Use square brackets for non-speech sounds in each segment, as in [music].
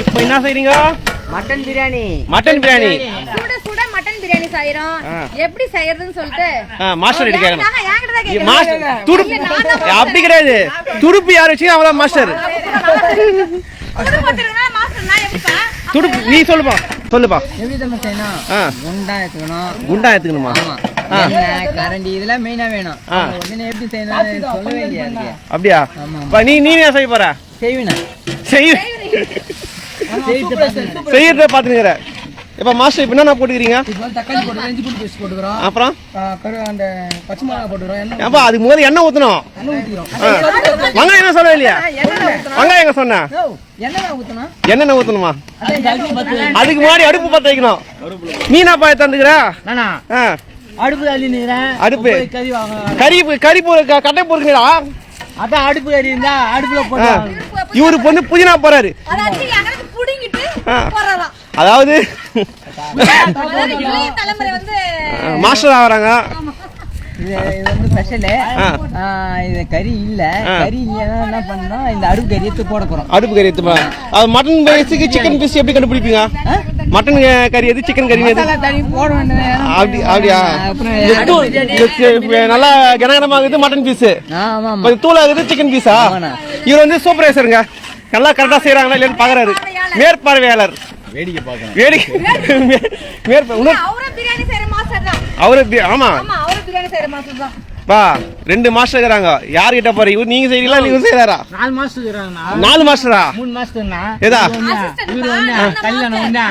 இப்போ என்ன செய்றீங்க? மட்டன் பிரியாணி. மட்டன் பிரியாணி. சுட சுட மட்டன் பிரியாணி செய்யறோம். எப்படி செய்யறதுன்னு சொல்லிட்டு மாஸ்டர் கேட்கணும். மாஸ்டர் துடுப்பு அப்படி கிடையாது. துடுப்பு யார் வச்சு அவதான் மாஸ்டர்? துடுப்பு நீ சொல்லுப்பா. சொல்லுப்பா. எப்படி செய்யணும்? குண்டா எடுத்துக்கணும். குண்டா எடுத்துக்கணுமா? கரண்டி? இதெல்லாம் மெயினா வேணும். உடனே எப்படி செய்யணும் சொல்லவே இல்லையா அதுக்கு? அப்படியா? ஆமா. அப்ப நீ நீ என்ன செய்ய போற? செய்வேனா. செய் செய்யறத பாத்துக்கிற இப்ப மாஸ்டர் இப்ப என்ன போட்டுக்கிறீங்க? இப்போ தக்காளி போட்டுக்கிறோம் இஞ்சி பூண்டு பேஸ்ட் போட்டுக்கிறோம். அப்புறம்? அந்த பச்சை மிளகா போட்டுக்கிறோம். எண்ணெய் ஏப்பா அதுக்கு முதல்ல எண்ணெய் ஊத்தணும். வெங்காயம் என்ன சொல்லவே இல்லையா வெங்காயம் எங்க சொன்ன? என்னென்ன ஊத்தணுமா. அதுக்கு முன்னாடி அடுப்பு பத்த வைக்கணும். நீ என்னப்பா தந்துக்கிற அடுப்பு தள்ளி நிக்கிறேன் அடுப்பு. கறி வாங்க கறி கறி பொரு- க- கட்டை பொறுக்குறா அதான் அடுப்பு கறி இருந்தா அடுப்புல போட்டு இவரு பொண்ணு புதினா போறாரு. அதாவது மாஸ்டர் ஆகுறாங்க. இது இது வந்து ஸ்பெஷலு ஆ. இது கறி இல்ல. கறி இல்லைன்னா என்ன பண்ணோம் இந்த அடுப்பு கறி எடுத்து போட போறோம். அடுப்பு கறி எடுத்துப்பா அது மட்டன் பீஸுக்கு சிக்கன் பீஸ் எப்படி கண்டுபிடிப்பீங்க? மட்டன் கறி எது சிக்கன் கறி எது? அப்படி அப்படியா? நல்லா கனகனமாகுது மட்டன் பீஸ் கொஞ்சம் தூளாகுது சிக்கன் பீஸா. இவர் வந்து சூப்பர்வைசருங்க நல்லா கரெக்டா செய்யறாங்களா இல்லைன்னு பாக்குறாரு மேற்பார்வையாளர். வேடிக்கை பார்க்கணும். வேடிக்கை. [laughs] மேற்ப அவரு ஆமா. ஆமா அவரும் பிரியாணி செய்யற மாஸ்டர் தான். பா ரெண்டு மாஸ்டர் இருக்கிறாங்க யார் கிட்ட போறீங்க இவர் நீங்க செய்றீங்களா நீங்க செய்யறாரா நாலு மாசத்துக்கு இருக்கிறாங்கண்ணா. நாலு மாஸ்டரா? மூணு இவரு வந்து கல்யாணம் வந்து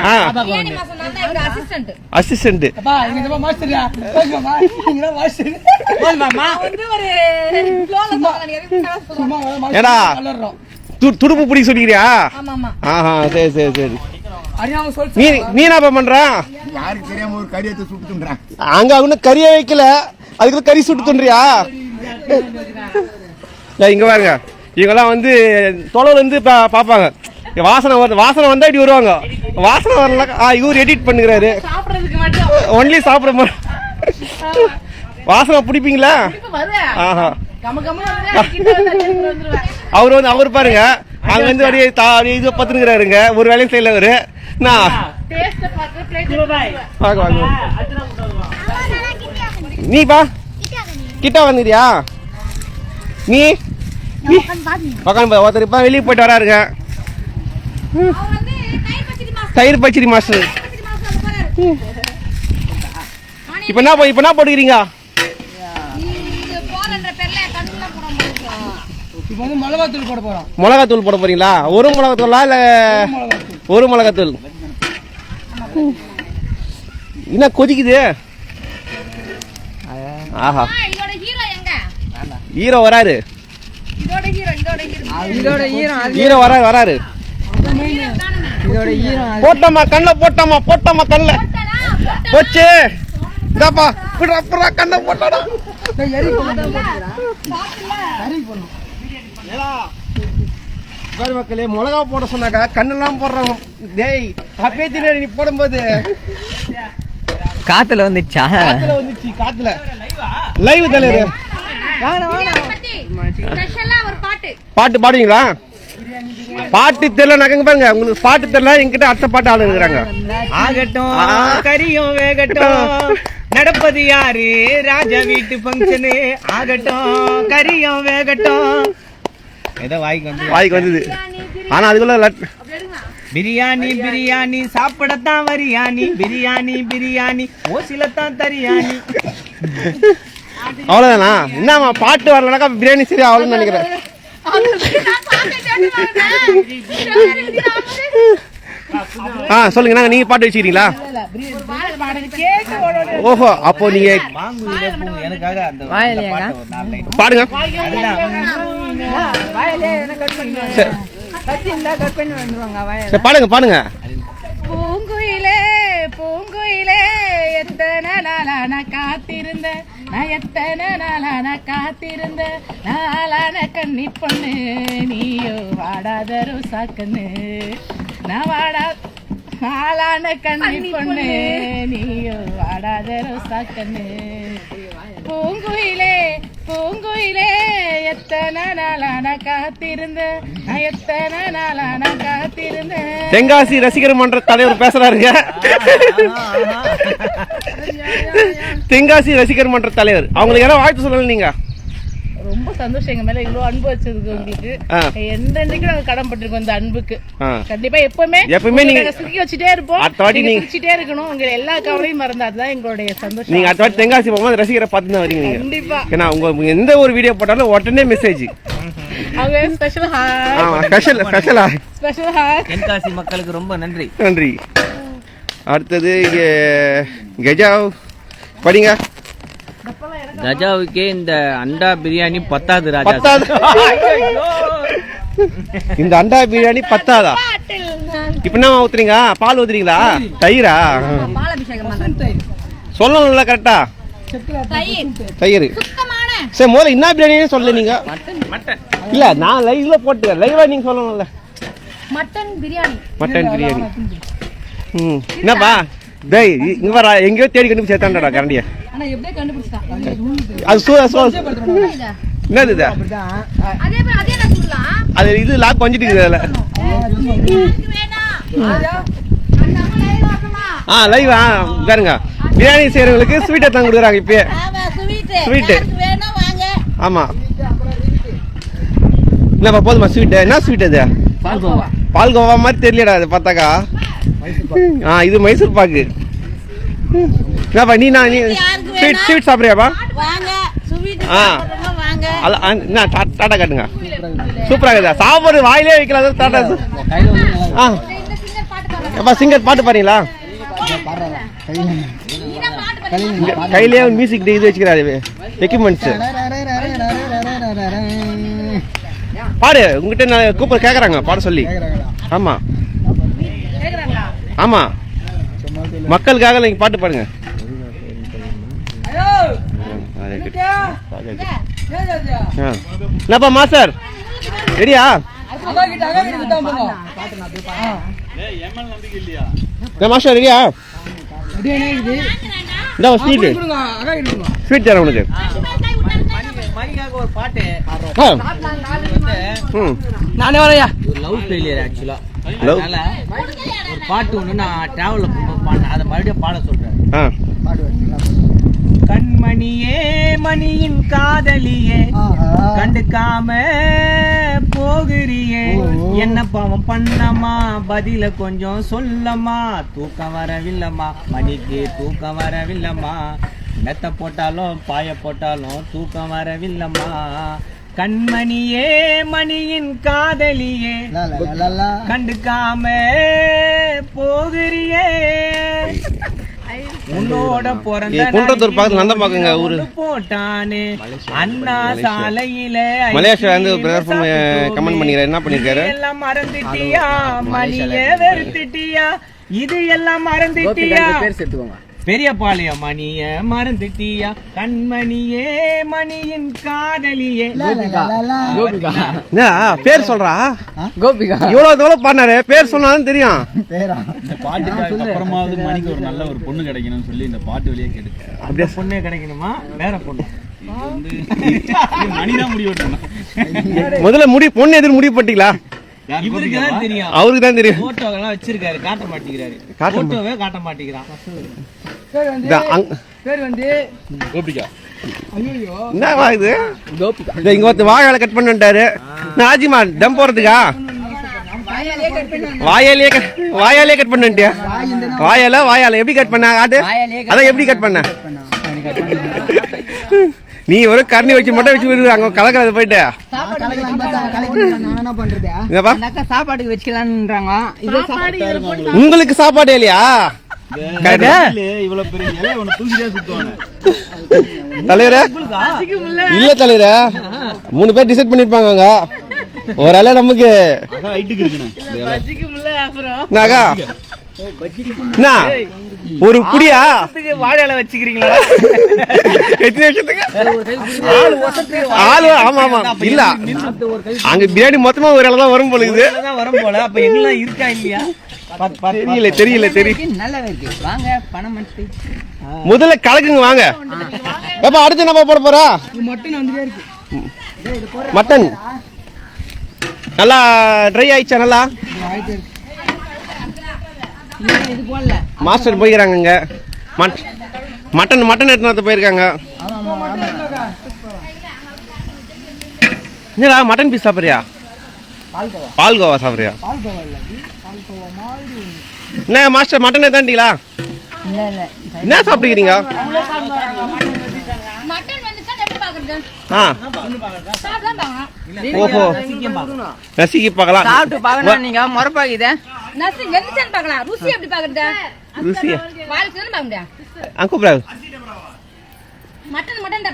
மாஸ்டர் தான் இவரு அசிஸ்டன்ட் அசிஸ்டன்ட் அப்பா மாஸ்டர் வந்து ஒரு ஃப்ளோல ஏடா. மாஸ்டர் துடுப்பு பிடிக்க சொல்லிக்கிறியா? ஆமா ஆமா. ஆஹா சரி சரி சரி. நீ நீ என்ன பண்ற? யாருக்கு தெரியாம ஒரு கறி எடுத்து சுட்டு அங்க இன்னும் கறியே வைக்கல. அதுக்குள்ள கறி சுட்டு தோன்றியா? இங்க பாருங்க. இவங்கெல்லாம் வந்து தொலைவுல இருந்து பா- பாப்பாங்க. இங்க வாசனை வருது வாசனை வந்தா இப்படி வருவாங்க. வாசனை வரல ஆ இவர் எடிட் பண்ணுகிறாரு. ஒன்லி சாப்பிட மா- வாசனை பிடிப்பீங்களா? ஆஹா. அவர் வந்து அவர் பாருங்க. அங்க வந்து அப்படியே தா அப்படியே இது பத்துனுங்கிறாருங்க ஒரு வேலையும் செய்யல அவரு. நான் வாங்க வாங்க. நீ பா கிட்ட வந்துறியா நீ? உக்காந்து ஒருத்தர் இப்ப வெளியே போயிட்டு வராருங்க. தயிர் பச்சடி மாஸ்டர். இப்ப என்ன இப்ப என்ன போட்டுக்கிறீங்க? இப்போ வந்து மிளகாத்தூள் போட போறோம். மிளகாத்தூள் போட போறீங்களா? ஒரு மிளகாத்தூளா இல்ல ஒரு மிளகாத்தூள்? என்ன கொதிக்குது? ஆஹா. ஹீரோ எங்க? ஹீரோ வராரு. ஹீரோ வராரு வராரு. போட்டோமா கண்ணுல போட்டோமா போட்டோமா கண்ணுல போச்சு. இதாப்பா கண்ணை போட்டாடா. பாரு மக்களே மிளகா போட சொன்னாக்கா கண்ணெல்லாம் போடுறாங்க. டேய் அப்பே தின்னாடி நீ போடும்போது. காத்துல வந்துச்சா? காத்துல வந்துச்சு காத்துல. லைவ் தலைவர். பத்தி ஸ்பெஷலா ஒரு பாட்டு. பாட்டு பாடுவீங்களா? பாட்டு தெரியல நகங்க பாருங்க. உங்களுக்கு பாட்டு தெரியல என்கிட்ட அடுத்த பாட்டு ஆளு இருக்கிறாங்க. ஆகட்டும். கரியும் வேகட்டும். நடப்பது யாரு? ராஜா வீட்டு ஃபங்க்ஷனு ஆகட்டும் கரியும் வேகட்டும். ஏதோ வாய்க்கு வந்து வாய்க்கு வந்தது. ஆனா அதுக்குள்ள பிரியாணி பிரியாணி சாப்பிடத்தான் வரியாணி. பிரியாணி பிரியாணி ஓசிலத்தான் தரியாணி. அவ்வளவுதானா? என்னம்மா பாட்டு வரலனாக்கா பிரியாணி சரி அவ்வளோன்னு நினைக்கிறேன் ஆ சொல்லுங்க நாங்க நீங்க பாட்டு வச்சுக்கிறீங்களா? ஓஹோ அப்போ நீங்க பாடுங்க. சரி. பாடுங்க பாடுங்க. பூங்குயிலே பூங்குயிலே எத்தனை நாளா காத்திருந்தேன். நான் எத்தனை நாளா நான் காத்திருந்தேன் நாளான கண்ணி பொண்ணு. நீயோ வாடாத ரோசா கண்ணு. நான் வாடா நாளான கண்ணி பொண்ணு. நீயோ வாடாத ரோசா கண்ணு. பூங்குயிலே பூங்குயிலே எத்தனை நாளா நான் காத்திருந்தேன் நான் எத்தனை நாளா நான் காத்திருந்தேன் தென்காசி ரசிகர் மன்ற தலைவர் பேசுறாருங்க. தென்காசி ரசிகர் மன்ற தலைவர். அவங்களுக்கு யாராவது வாழ்த்து சொல்லணும் நீங்க? ரொம்ப சந்தோஷம். எங்க மேல இவ்வளவு அன்பு வச்சதுக்கு உங்களுக்கு. அன்னைக்கும் நாங்க கடன் பட்டிருக்கோம் இந்த அன்புக்கு. கண்டிப்பா எப்பவுமே எப்பவுமே நீங்க- சிரிக்க வச்சுட்டே இருப்போம். அடுத்த வாட்டி நீங்க சிரிச்சிட்டே இருக்கணும். உங்க எல்லா கவலையும் மறந்து அதுதான் எங்களுடைய சந்தோஷம். நீங்க அடுத்த வாட்டி தென்காசி போகும்போது ரசிகரை பார்த்து தான் வரீங்க நீங்க. கண்டிப்பா. ஏன்னா உங்க எந்த ஒரு வீடியோ போட்டாலும் உடனே மெசேஜ் அவங்க ஸ்பெஷல் ஹாய் ஆமா ஸ்பெஷல் ஸ்பெஷலா ஸ்பெஷல் ஹாய் தென்காசி மக்களுக்கு ரொம்ப நன்றி. நன்றி. அடுத்தது இங்க கெஜா படிங்க. கஜாவுக்கே இந்த அண்டா பிரியாணி பத்தாது ராஜா. பத்தாது. இந்த அண்டா பிரியாணி பத்தாதா? இப்ப என்ன ஊத்துறீங்க? பால் ஊத்துறீங்களா? தயிரா? சொல்லணும்ல கரெக்டா தயிர் தயிர். சுத்தமான சரி முதல்ல என்ன பிரியாணின்னு சொல்ல நீங்க. இல்ல நான் லைவ்ல போட்டு லைவா நீங்க சொல்லணும்ல. மட்டன் பிரியாணி. மட்டன் பிரியாணி. ம். என்னப்பா? டேய் இங்க வர எங்கேயோ தேடி கண்டுபிடிச்சு சேர்த்தாண்டா கரண்டிய. அது சூ சூ என்னது இது? அதே மாதிரி அதே நான் சொல்லலாம் அது இது லாக் கொஞ்சிட்டு இருக்குது ஆ லைவ் ஆ. பாருங்க பிரியாணி செய்யறவங்களுக்கு ஸ்வீட் எடுத்து கொடுக்குறாங்க இப்பயே. ஆமா ஸ்வீட் Sweet. யாருக்கு வேணா வாங்க. ஆமா. என்னப்பா போதுமா ஸ்வீட் என்ன ஸ்வீட் அது? பால்கோவா மாதிரி தெரியலடா அது பார்த்தாக்கா. ஆ இது மைசூர் பாக்கு. என்னப்பா நீ நான் நீ ஸ்வீட் ஸ்வீட் சாப்பிட்றியாப்பா? ஆ. என்ன டாட்டா காட்டுங்க. சூப்பரா இருக்குதா? சாப்பாடு வாயிலே வைக்கல டாட்டா ஆ. அப்பா சிங்கர் பாட்டு இங்க கையிலேயே மியூசிக் இது வச்சுக்கிறாரு எக்யூப்மெண்ட்ஸ் பாடு உங்ககிட்ட நான் கூப்பிட கேக்குறாங்க பாட சொல்லி. ஆமா. கேக்குறாங்களா ஆமா. மக்களுக்காக நீங்க பாட்டு பாடுங்க. என்னப்பா மாஸ்டர்? ரெடியா? மாஸ்டர் ரெடியா? இந்த ஸ்வீட் ஸ்வீட் தரேன் உனக்கு. நானே வரையா லவ் ஃபெயிலியர் ஆக்சுவலா Love? பாட்டு ஒண்ணு நான் டிராவல்ல பாடினேன். அதை மறுபடியும் பாட சொல்றேன். ஆ. கண்மணியே மணியின் காதலியே கண்டுக்காம போகிறியே. என்ன பாவம் பண்ணமா? பதில கொஞ்சம் சொல்லம்மா தூக்கம் வரவில்லம்மா. மணிக்கு தூக்கம் வரவில்லம்மா. மெத்த போட்டாலும் பாய போட்டாலும் தூக்கம் வரவில்லம்மா. கண்மணியே மணியின் காதலியே. கண்டுக்காம போகிறியே. உன்னோட பிறந்த குன்றத்தூர் பக்கத்துல ஊரு. ஒண்ணு போட்டானே. அண்ணா சாலையில மலேசியா வந்து கமெண்ட் பண்ணிக்கிறாரு என்ன பண்ணிருக்காரு? எல்லாம் மறந்துட்டியா? மணிய வெறுத்துட்டியா? இது எல்லாம் மறந்துட்டியா பாளையம் மணிய மறந்துட்டியா? கண்மணியே மணியின் காதலியே. என்ன பேர் சொல்றா? கோபிகா. இவ்வளவு தூரம் பாடினாரு பேர் சொன்னாலும் தெரியும். இந்த பாட்டுக்கு அப்புறமாவது மணிக்கு ஒரு நல்ல ஒரு பொண்ணு கிடைக்கணும்னு சொல்லி இந்த பாட்டு வழியே கேட்டு அப்படியே? பொண்ணே கிடைக்கணுமா? வேற பொண்ணு. முதல்ல முடி பொண்ணு எதிர் முடிவு பண்ணிட்டீங்களா? இவருக்கு தான் தெரியும். அவருக்கு தான் தெரியும். வச்சிருக்காரு காட்ட மாட்டேங்கிறாரு. போட்டோவே காட்ட மாட்டேங்கிறான். என்னவா இது? இங்க ஒருத்தர் வாயால கட் பண்ணிட்டாரு நான் ஆஜிமா டம் போறதுக்கா? வாயாலே கட் வாயாலே கட் பண்ணிட்டியா வாயால வாயால எப்படி கட் பண்ண? ஆட்டு அதான் எப்படி கட் பண்ண? நீ ஒரு கரணி வச்சு மட்டும் வச்சு விடு அங்க கலக்கறது போயிட்டு. சாப்பாட்டுக்கு வச்சுக்கலான்றாங்க. உங்களுக்கு சாப்பாடு இல்லையா? தலைவரே. இல்ல தலைவரே. மூணு பேர் டிசைட் பண்ணிருப்பாங்க அங்க. ஒரு அலை நமக்கு. நாகா என்ன ஒரு புடியா வாழையில வச்சுக்கிறீங்களா? எத்தனை வருஷத்துக்கு? ஆளு ஆமா ஆமா. இல்ல. அங்க பிரியாணி மொத்தமா ஒரு இலை தான் வரும் போல வரும் போல. அப்ப எல்லாம் இருக்கா இல்லையா? தெரியல தெரியல தெரியல நல்லா இருக்கு வாங்க பணம் முதல்ல கலக்குங்க வாங்க. எப்ப அடுத்து நம்ம போட போறா? மட்டன் வந்துட்டே இருக்கு. மட்டன். நல்லா ட்ரை ஆயிடுச்சா நல்லா? மாஸ்டர் போய்க்கிறாங்க இங்க மட்- மட்டன் மட்டன் வந்து போயிருக்காங்க. என்னடா மட்டன் பீஸ் சாப்பிட்றியா? பால்கோவா. சாப்பிட்றியா? என்ன மாஸ்டர் மட்டன் இல்ல என்ன சாப்பிட்டுக்கிறீங்க? ஆ. பார்க்கலாம் ஓஹோ. ரசிக்க பார்க்கலாம். சாப்பிட்டு பார்க்கணும் நீங்க முறப்பாக்குதே நசி பார்க்கலாம். ருசி எப்படி சொல்லி அங்க மட்டன் மட்டன்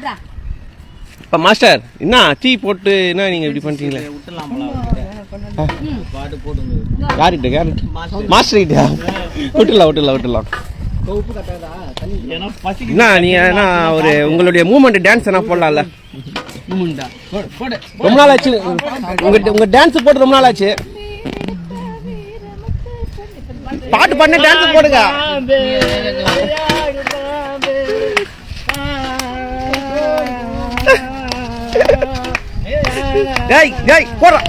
இப்போ மாஸ்டர் என்ன டீ போட்டு என்ன நீங்கள் இப்படி பண்ணுறீங்களே யார்கிட்ட? கேரட் மாஸ்டர் கிட்டயா விட்டுலாம் விட்டுலாம் விட்டுலாம் என்ன நீங்கள் என்ன ஒரு உங்களுடைய மூமெண்ட் டான்ஸ் என்ன போடலாம்ல? போடு போடு ரொம்ப நாள் ஆச்சு உங்க உங்க டான்ஸ் போட்டு ரொம்ப நாள் ஆச்சு பாட்டு பண்ண டான்ஸ் போடுங்க. டேய் டேய் போடுறா.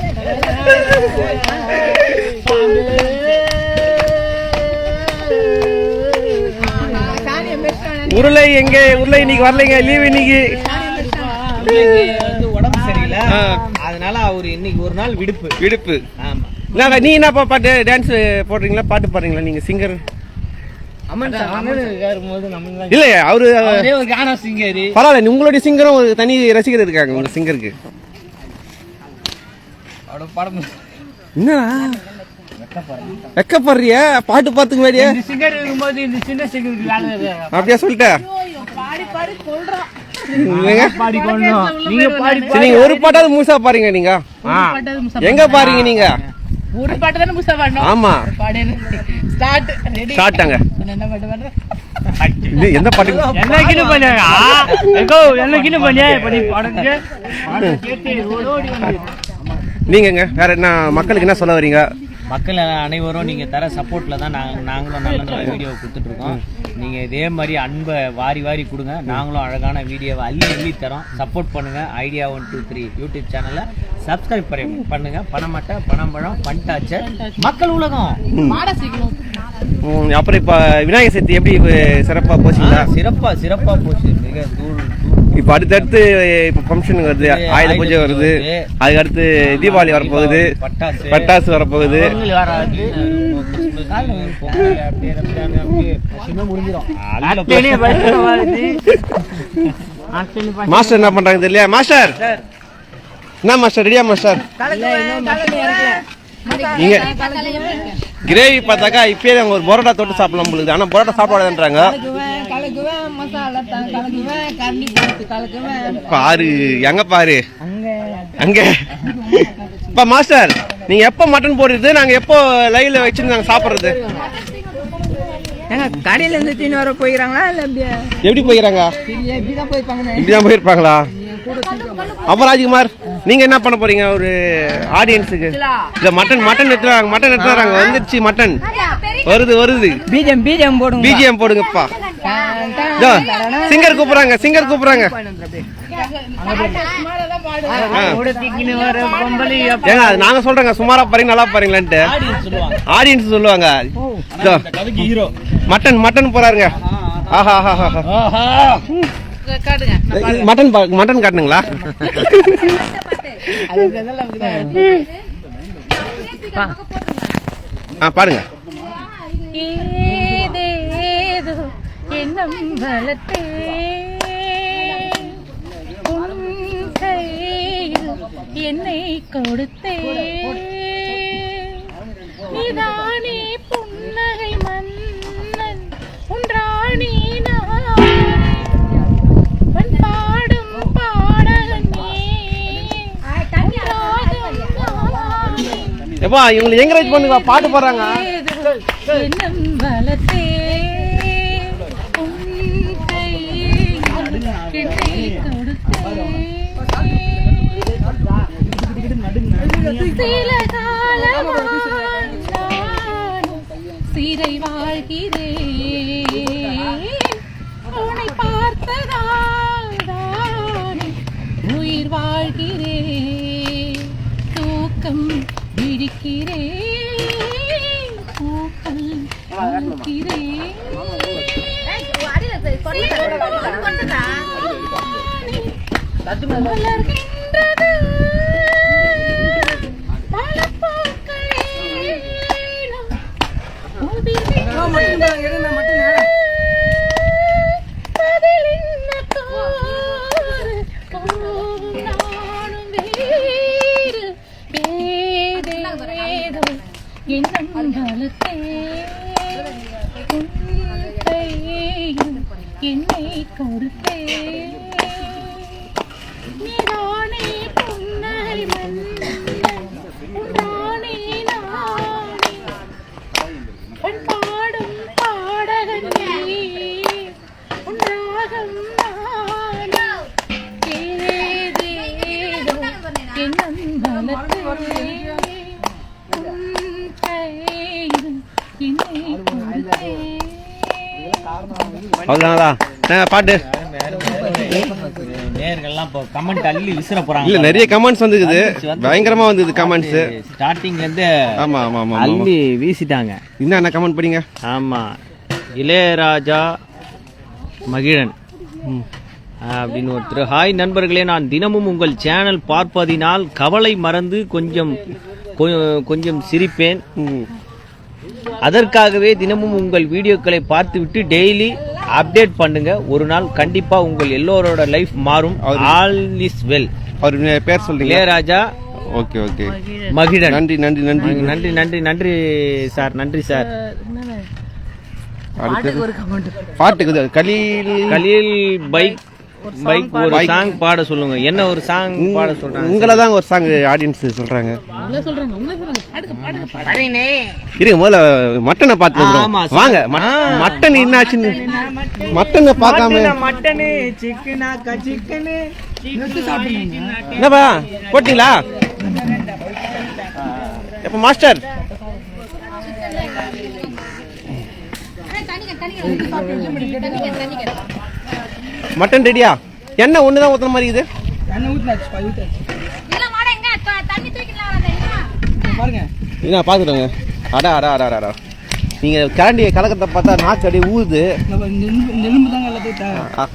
உருளை எங்க? உருளை இன்னைக்கு வரலைங்க. லீவ் இன்னைக்கு. உடம்பு சரியில்லை. அதனால அவர் இன்னைக்கு ஒரு நாள் விடுப்பு. விடுப்பு. ஆமா. நீ என்ன பாட்டு டான்ஸ் போடுறீங்களா? பாட்டு பாடுறீங்களா நீங்க? சிங்கர் இல்ல அவரு ஒரு கானா சிங்கரி. பரவாயில்ல உங்களுடைய சிங்கரும் ஒரு தனி ரசிகர் இருக்காங்க உங்க சிங்கருக்கு வெக்கப்படுறிய? பாட்டு பார்த்துக்க வேண்டிய? சிங்கர் இருக்கும்போது இந்த சின்ன சிங்கருக்கு வேலை அப்படியா சொல்லிட்டேன் நீங்க பாடி சரி நீங்க ஒரு பாட்டாவது முழுசா பாருங்க நீங்க. எங்க பாருங்க நீங்க? ஒரு பாட்டு தானே முசா பாடணும். ஆமா. பாடு ஸ்டார்ட் ரெடி ஸ்டார்ட்டாங்க இது எந்த பாட்டு? என்ன கிணு பண்ணா எங்கோ என்ன கிணு பண்ணியா இப்படி பாடுங்க. நீங்கங்க வேற என்ன மக்களுக்கு என்ன சொல்ல வரீங்க? மக்கள் அனைவரும் நீங்க தர சப்போர்ட்ல தான் நாங்க நாங்களும் நல்ல நல்ல வீடியோ கொடுத்துட்டு இருக்கோம் நீங்க இதே மாதிரி அன்பை வாரி வாரி கொடுங்க. நாங்களும் அழகான வீடியோவை அள்ளி அள்ளி தரோம். சப்போர்ட் பண்ணுங்க. Idea one two three YouTube சேனலை சப்ஸ்கிரைப் பண்ணுங்க. பணமட்டை பணம்பழம் பண்டாச்சு மக்கள் உலகம். அப்புறம் இப்ப விநாயகர் சதுர்த்தி எப்படி இப்ப சிறப்பா போச்சுங்களா? ஆ, சிறப்பா சிறப்பா போச்சு. மிக தூள் தூள் இப்ப அடுத்தடுத்து இப்ப ஃபங்க்ஷன் வருது ஆயுத பூஜை வருது. அதுக்கு அடுத்து தீபாவளி வரப்போகுது. பட்டாசு. பட்டாசு வரப்போகுது. மாஸ்டர் என்ன பண்றாங்க தெரியல மாஸ்டர்! என்ன மாஸ்டர்? ரெடியா மாஸ்டர்? நீங்க கிரேவி பார்த்தாக்கா இப்பயே அவங்க ஒரு பரோட்டா தொட்டு சாப்பிடலாம் பொழுது ஆனா பரோட்டா கலக்குவேன் பாரு எங்க பாரு? அங்க. இப்ப மாஸ்டர் நீங்க எப்போ மட்டன் போடுறது? நாங்க எப்போ லைவ்ல வச்சு நாங்க சாப்பிடுறது? கடையில இருந்து தீனி வர போயிறாங்களா இல்ல எப்படி போய்க்கிறாங்க இல்ல இப்படிதான் போயிருப்பாங்கன்னு இப்படிதான் போயிருப்பாங்களா அபராஜ்குமார் நீங்க என்ன பண்ண போறீங்க? ஒரு ஆடியன்ஸுக்கு இந்த மட்டன் மட்டன் எடுத்துறாங்க மட்டன் எடுத்துறாங்க வந்துருச்சு மட்டன். வருது வருது. பீஜம் பீஜம் போடுங்க. பிஜிஎம் போடுங்கப்பா. சிங்கர் கூப்பிடுறாங்க சிங்கர் கூப்பிடுறாங்க. ஏங்க அது நாங்க சொல்றேங்க சுமாரா பாருங்க நல்லா பாருங்களான்ட்டு சொல்லுவாங்க. ஆடியன்ஸ் சொல்லுவாங்க. இதோ, கதைக்கு ஹீரோ மட்டன் மட்டன் போறாருங்க. ஆஹா ஆஹா. ஆஹா. மட்டன் மட்டன் அப்படிதான் ஆ பாருங்க. ஏதேதோ எண்ணம் வளர்த்தே. என்னை கொடுத்தே. நீதானே புன்னகை மன்னன் எப்பா இவங்களை என்கரேஜ் பண்ணுங்க பாட்டு போடுறாங்க. மலர்கின்றது அவ்வளோதானதா என்ன பாட்டு? நேர்கள்லாம் இப்போ கமெண்ட் அள்ளி விசிற போறாங்க இல்ல நிறைய கமெண்ட்ஸ் வந்துக்குது பயங்கரமா வந்தது கமெண்ட்ஸ் ஸ்டார்டிங்ல இருந்து ஆமா ஆமா ஆமா அள்ளி வீசிட்டாங்க. என்ன என்ன கமெண்ட் பண்ணீங்க? ஆமா. இளையராஜா மகிழன். அப்படின்னு ஒருத்தர். ஹாய் நண்பர்களே நான் தினமும் உங்கள் சேனல் பார்ப்பதினால் கவலை மறந்து கொஞ்சம் கொஞ்சம் சிரிப்பேன். அதற்காகவே தினமும் உங்கள் வீடியோக்களை பார்த்துவிட்டு டெய்லி அப்டேட் பண்ணுங்க. ஒரு நாள் கண்டிப்பா உங்கள் எல்லோரோட லைஃப் மாறும். ஆல் இஸ் வெல் அவர் பேர் சொல்றீங்க? Ilaiyaraaja okay okay. மகிழன். நன்றி நன்றி நன்றி. நன்றி நன்றி நன்றி சார். நன்றி சார். அடுத்தது. பாட்டுக்கு கலீல் கலீல் பைக். பைக் ஒரு சாங் பாட சொல்லுங்க. என்ன ஒரு சாங் பாட சொல்றாங்க? உங்களை தான் ஒரு சாங் ஆடியன்ஸ் சொல்றாங்க. இருங்க முதல்ல மட்டனை பார்த்து. வாங்க மட்டன் என்னாச்சுன்னு மட்டனை பார்க்காம மட்டனு சிக்கனா சிக்கனு. என்னப்பா போட்டீங்களா? எப்ப மாஸ்டர்? மட்டன் ரெடியா என்ன ஒன்று தான் ஊற்றுற மாதிரி இது இல்ல மாட எங்க? த- தண்ணி தூக்கிடலாம் வரேன் தெரியுமா என்ன பார்த்துட்டோங்க அடா அடா அடா அடா நீங்கள் கரண்டியை கலக்கத்தை பார்த்தா நாக்கு அப்படியே ஊதுது ஆ,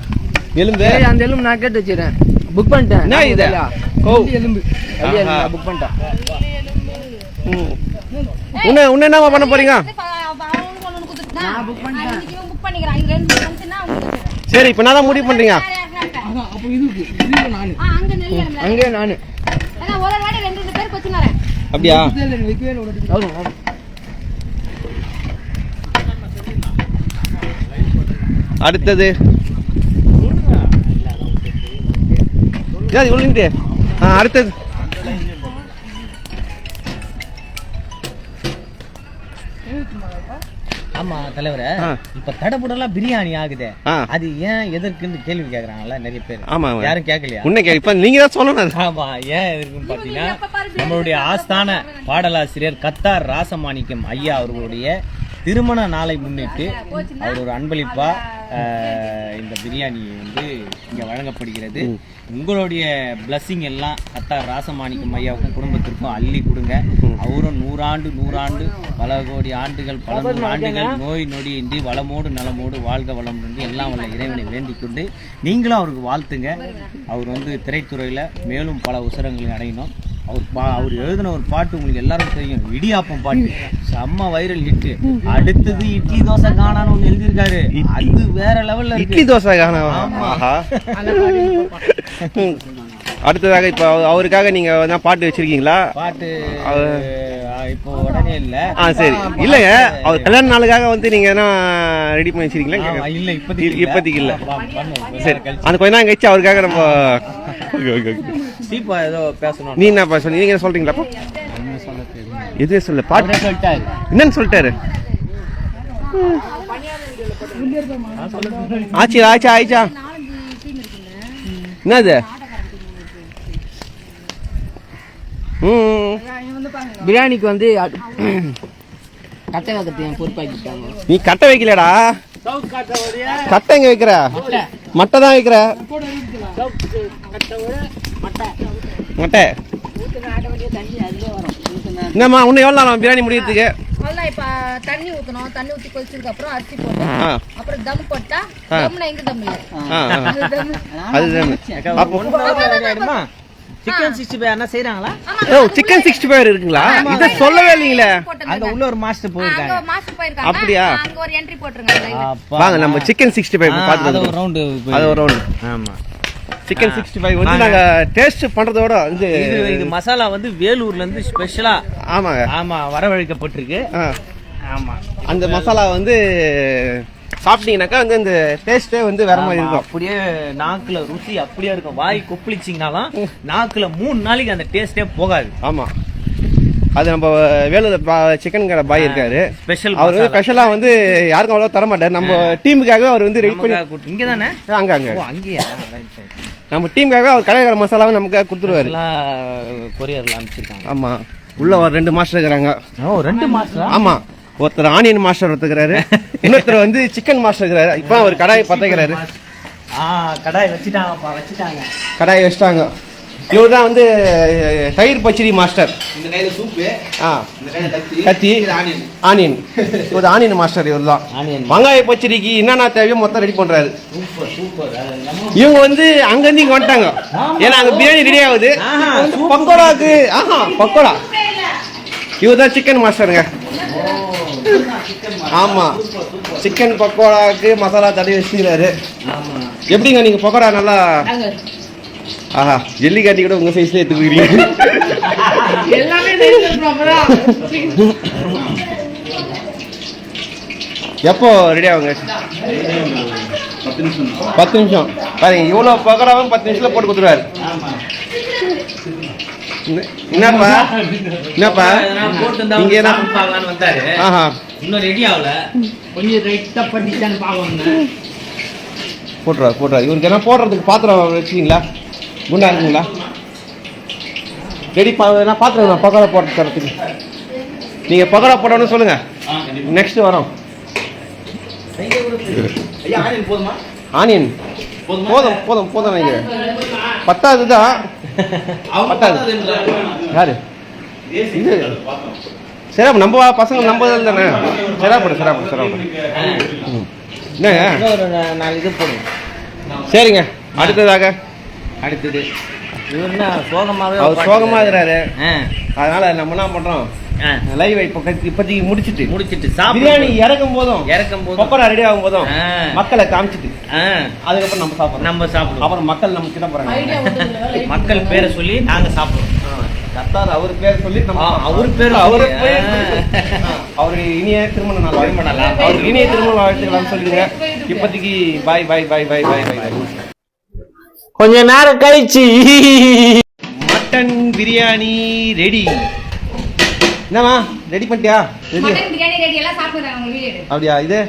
எலும்பு? அந்த எலும்பு நான் கேட்டு வச்சிருக்கேன் புக் பண்ணிட்டேன். என்ன இது? ஓ. எலும்பு. புக் பண்ணிட்டேன். ம். உன்ன உன்ன என்னம்மா பண்ண போறீங்க? அவனுக்கு ஒண்ணு கொடுத்துட்டா புக் பண்ணிக்கிறான். சரி இப்போ நான் தான் முடிவு பண்ணுறீங்க அப்போ இதுக்கு இதுக்கு நானு. ஆ அங்க நானு. அப்படியா? அடுத்தது. இவ்வளோ ஆ அடுத்தது. ஆமா தலைவரே. இப்ப தடபுடலாம் பிரியாணி ஆகுதே. அது ஏன் எதற்குன்னு கேள்வி கேக்குறாங்கல்ல நிறைய பேர். ஆமா யாரும் கேட்கலையா உன்னை இப்போ நீங்கள் தான் சொல்லணும். ஆமா ஏன் எதற்குன்னு பாத்தீங்கன்னா நம்மளுடைய ஆஸ்தான பாடலாசிரியர் கத்தார் ராசமாணிக்கம் ஐயா அவர்களுடைய திருமண நாளை முன்னிட்டு அவர் ஒரு அன்பளிப்பா இந்த பிரியாணி வந்து இங்கே வழங்கப்படுகிறது. உங்களுடைய பிளஸ்ஸிங் எல்லாம் கத்தார் ராசமாணிக்கம் ஐயாவுக்கும் குடும்பத்திற்கும் அள்ளி கொடுங்க. அவரும் நூறாண்டு நூறாண்டு பல கோடி ஆண்டுகள் பல நூறு ஆண்டுகள் நோய் நொடியின்றி வளமோடு நலமோடு வாழ்க நின்று எல்லாம் வல்ல இறைவனை வேண்டிக் கொண்டு நீங்களும் அவருக்கு வாழ்த்துங்க. அவர் வந்து திரைத்துறையில் மேலும் பல உசரங்களை அடையணும். அவர் பா அவர் எழுதின ஒரு பாட்டு உங்களுக்கு எல்லாரும் தெரியும். இடியாப்பம் பாட்டு. செம்ம வைரல் ஹிட் அடுத்தது இட்லி தோசை காணான்னு ஒன்று எழுதியிருக்காரு. அது வேற லெவல்ல இட்லி தோசை ஆஹா. அடுத்ததாக இப்போ அவருக்காக நீங்க பாட்டு வச்சிருக்கீங்களா? பாட்டு இப்போ உடனே இல்ல. ஆ சரி. இல்லைங்க. அவர் கல்யாண நாளுக்காக வந்து நீங்க என்ன ரெடி பண்ணி வச்சிருக்கீங்களா. இல்ல இப்போதைக்கு இல்ல. சரி. அந்த கொஞ்ச நேரம் கழிச்சு அவருக்காக நம்ம ஓகே, ஓகே, ஓகே. சீப்பா ஏதோ பேசணும் நீ என்ன சொன்னீங்க நீங்க என்ன சொல்றீங்களா? எதுவும் சொல்ல பாட்டு சொல்லிட்டாரு. என்னன்னு சொல்லிட்டாரு. ஆச்சு ஆச்சா ஆயிச்சா என்னது? ம். பிரியாணிக்கு வந்து கட்டை என் பொறுப்பாக்கிட்டாங்க. நீ கட்டை வைக்கலடா. கட்டை எங்க வைக்கிற? மட்டை. தான் வைக்கிற? மட்டை. என்னம்மா இன்னும் எவ்வளோ நாள் பிரியாணி முடியறதுக்கு? அவ்வளவுதான் இப்ப தண்ணி ஊத்தணும். தண்ணி ஊத்தி கொதிச்சதுக்கு அப்புறம் அரிசி போடணும். ஆ. அப்புறம் தம் போட்டா. தம்னா எங்க தம் இல்ல. அது தம். அப்போ சிக்கன் சிக்ஸ்டி ஃபைவ் அண்ணா செய்றாங்களா? ஓ சிக்கன் சிக்ஸ்டி ஃபைவ் இருக்குங்களா? இதை சொல்லவே இல்லைங்களே. அங்க உள்ள ஒரு மாஸ்டர் அங்க போயிருக்காங்க. மாஸ்டர் போயிருக்காங்க. அப்படியா? அங்க ஒரு என்ட்ரி போட்டுருங்க. வாங்க நம்ம சிக்கன் சிக்ஸ்டி ஃபைவ் ஆ, பார்த்து அது ஒரு ரவுண்டு அது ஒரு ரவுண்டு ஆமா. சிக்கன். சிக்ஸ்டி ஃபைவ் வந்து வாங்க. நாங்க டேஸ்ட் பண்றதோட இது இது மசாலா வந்து வேலூர்ல இருந்து ஸ்பெஷலா ஆமாங்க. ஆமா வரவழைக்கப்பட்டிருக்கு. ஆ. ஆமா. அந்த மசாலா வந்து சாப்பிட்டீங்கன்னாக்கா வந்து இந்த டேஸ்டே வந்து வேற மாதிரி இருக்கும். அப்படியே நாக்குல ருசி அப்படியே இருக்கும். வாய் கொப்பளிச்சிங்கனாலும் நாக்குல மூணு நாளைக்கு அந்த டேஸ்டே போகாது. ஆமா. அது நம்ம வேலூர் சிக்கன் கடை பாய் இருக்காரு. ஸ்பெஷல் அவர் வந்து ஸ்பெஷலா வந்து யாருக்கும் அவ்வளோ தர மாட்டார் நம்ம டீமுக்காகவே அவர் வந்து ரெடி பண்ணி இங்க தானே அங்க அங்க. அங்கேயா? நம்ம டீமுக்காகவே அவர் கடைக்கார மசாலாவை நமக்கு கொடுத்துருவாரு. கொரியர்ல அனுப்பிச்சிருக்காங்க. ஆமா. உள்ள ஒரு ரெண்டு மாஸ்டர் இருக்கிறாங்க. ரெண்டு மாசம் ஆமா. ஒருத்தர் ஆனியன் மாஸ்டர் ஒருத்தருக்காரு இன்னொருத்தர் வந்து சிக்கன் மாஸ்டர் இருக்கிறாரு. இப்போ அவர் கடாய் பத்தைக்கிறாரு. ஆ கடாய் வச்சுட்டாங்கப்பா வச்சுட்டாங்க. கடாய் வச்சிட்டாங்க. இவர் தான் வந்து தயிர் பச்சடி மாஸ்டர். இந்த கையில சூப்பு ஆ. கத்தி ஆனியன். இவர் ஆனியன் மாஸ்டர் இவர் தான் வெங்காய பச்சடிக்கு என்னென்ன தேவையோ மொத்தம் ரெடி பண்றாரு. சூப்பர் சூப்பர் இவங்க வந்து அங்கிருந்து இங்க வந்துட்டாங்க. ஏன்னா அங்க பிரியாணி ரெடி ஆகுது. ஆஹா, பக்கோடாக்கு ஆஹா பக்கோடா. இவர் தான் சிக்கன் மாஸ்டருங்க ஆமா. சிக்கன் பக்கோடாக்கு மசாலா தடவி வச்சுக்கிறாரு எப்படிங்க நீங்க பக்கோடா நல்லா ஆஹா ஜெல்லி காட்டி கூட உங்க சைஸ்ல எடுத்துக்கிறீங்க. எப்போ ரெடி ஆகுங்க? பத்து நிமிஷம். பாருங்க இவ்வளவு பக்கோடாவும் பத்து நிமிஷத்துல போட்டு கொடுத்துருவாரு. என்னப்பா? என்னப்பா? இங்க என்ன? பார்க்கலான்னு வந்தாரு. ஆஹா. இன்னும் ரெடி ஆகல. கொஞ்சம் ரைட்டா பண்ணிட்டான்னு பாக்கணும் போட்டுருவாரு போட்டுருவாரு இவருக்கு என்ன போடுறதுக்கு பாத்திரம் வச்சுக்கிங்களா? குண்டா இருக்குங்களா? ரெடி பா என்ன பாத்திரம் நான் பக்கோடா போட்டு தரத்துக்கு. நீங்க பக்கோடா போடணும்னு சொல்லுங்க. நெக்ஸ்ட் வரோம். ஆனியன் போதுமா? போதும்? போதும் நினைக்கிறேன் பத்தாது தான் பத்தாது. யாரு? இது. சரி அப்ப நம்ம பசங்க நம்ம தானே. சராப்படு சராப்படு சராப்படு ஒரு நாலு இது போடுங்க சரிங்க. அடுத்ததாக? அடுத்தது. இவர் என்ன சோகமாவே அவர் சோகமா இருக்கிறாரு அதனால நம்ம என்ன பண்றோம்? ஆ. லைவ் இப்போ இப்போதைக்கு முடிச்சிட்டு. முடிச்சிட்டு சாப்பிடு பிரியாணி இறக்கும் போதும் இறக்கும் போது பக்கோடா ரெடி ஆகும் போதும். மக்களை காமிச்சிட்டு. அதுக்கப்புறம் நம்ம சாப்பிடுறோம் நம்ம சாப்பிடுவோம். அப்புறம் மக்கள் நம்ம கிட்ட போறாங்க. மக்கள் பேரை சொல்லி நாங்க சாப்பிடுவோம். கத்தார் அவர் பேர் சொல்லி அவர் பேர் அவர் சொல்லி, பேர் ஆ. அவர் இனிய திருமண நாள். திருமண நாள். அவர் இனிய திருமண வாழ்த்துக்களாம் சொல்லிடுங்க இப்போதைக்கு பாய் பாய் பாய் பாய் பாய் பாய் கொஞ்ச நேரம் கழிச்சு. மட்டன் பிரியாணி ரெடி என்னம்மா? ரெடி பண்ணிட்டியா? ரெடி மட்டன் பிரியாணி ரெடி எல்லாம் சாப்பிடுறாங்க உங்க வீடியோ அப்படியா? இது?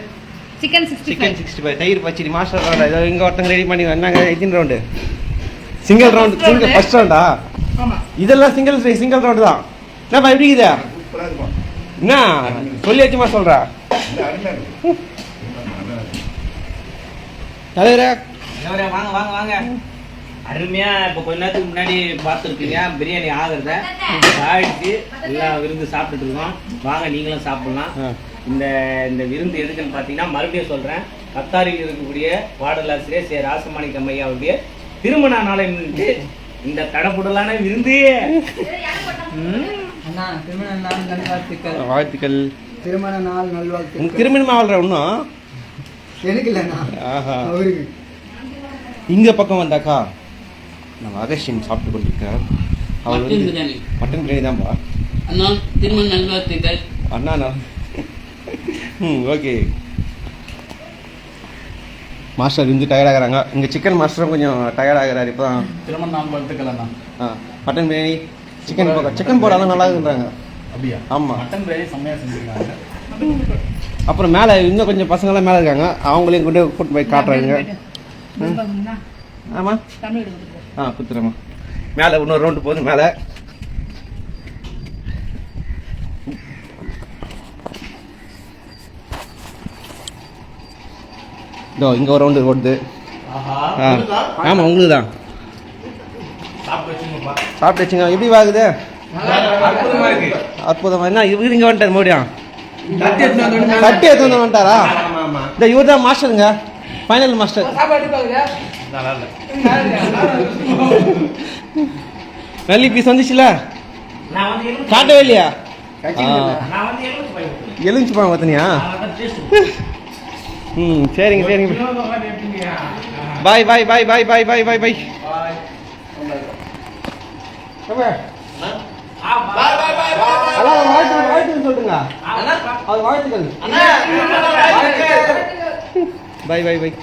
Chicken sixty chicken sixty five தயிர் பச்சடி மாஸ்டர் ரவுண்டா இதோ இங்க ஒருத்தங்க ரெடி பண்ணி வந்தாங்க. எத்தனை round single round single first ரவுண்டா இதெல்லாம் சிங்கிள் சிங்கிள் ரவுண்டு தான். என்னப்பா எப்படி இருக்கும் என்ன? சொல்லி வச்சுமா சொல்ற? தலைவரே. தலைவரே, வாங்க வாங்க வாங்க. அருமையா இப்ப கொஞ்ச நேரத்துக்கு முன்னாடி பார்த்துருக்கீங்க. பிரியாணி ஆகுறத ஆயிடுச்சு எல்லாம் விருந்து சாப்பிட்டுட்டு இருக்கோம். வாங்க நீங்களும் சாப்பிடலாம். இந்த இந்த விருந்து எதுக்குன்னு பார்த்தீங்கன்னா மறுபடியும் சொல்றேன். கத்தாரியில் இருக்கக்கூடிய பாடலாசிரியர் சே. ராசமாணிக்கம் ஐயா அவருடைய திருமண நாளை முன்னிட்டு இந்த தடப்புடலான விருந்து. திருமண நாள் நல்வாழ்த்துக்கள். வாழ்த்துக்கள் திருமண நாள் நல்வாழ்த்துக்கள். உங்க திருமணம் ஆகல இன்னும் எனக்கு இல்லைண்ணா. ஆஹா. அவருக்கு. இங்க பக்கம் வந்தாக்கா? நம்ம அகஸ்டின் சாப்பிட்டு கொண்டிருக்கிறார். அவர் வந்து மட்டன் பிரியாணி தான்ப்பா அண்ணா திருமண நல்வாழ்த்துக்கள். அண்ணா நான் ம் ஓகே மாஸ்டர் இருந்து டயர்டாகிறாங்க இங்கே சிக்கன் மாஸ்டரும் கொஞ்சம் டயர்டாகிறாரு இப்போ தான் திருமண நாள் வாழ்த்துக்கள் அண்ணா. ஆ மட்டன் பிரியாணி சிக்கன் போக்கா சிக்கன் போடாலும் நல்லா இருக்குன்றாங்க. அப்படியா? ஆமாம் மட்டன் பிரியாணி செம்மையா செஞ்சிருக்காங்க. அப்புறம் மேலே இன்னும் கொஞ்சம் பசங்களாம் மேலே இருக்காங்க. அவங்களையும் கொண்டு கூட்டு போய் காட்டுறாங்க. ஆமாம் ஆ குத்துறேம்மா. மேலே இன்னொரு ரவுண்டு போகுது மேலே. இதோ இங்கே ஒரு ரவுண்டு ஓடுது. ஆ. ஆமாம் உங்களுக்கு தான் சாப்பிட்டு வச்சுங்க. எப்படி வாங்குது அற்புதமா இருக்கு. அற்புதம். என்ன இவரு இங்க வந்துட்டார் மறுபடியும்? கட்டி எடுத்து வந்து வந்துட்டாரா? இந்த இவர் தான் மாஸ்டருங்க. Final master. நல்லி பீஸ் வந்துச்சுல காட்டவே இல்லையா? எலுமிச்சு பழம் பார்த்தனியா? ம் சரிங்க சரிங்க. பாய் பாய் பாய் பாய் பாய் பாய் பாய் பாய் சொல்லுங்க. அது வாழ்த்துக்கள். பாய் பாய் பாய்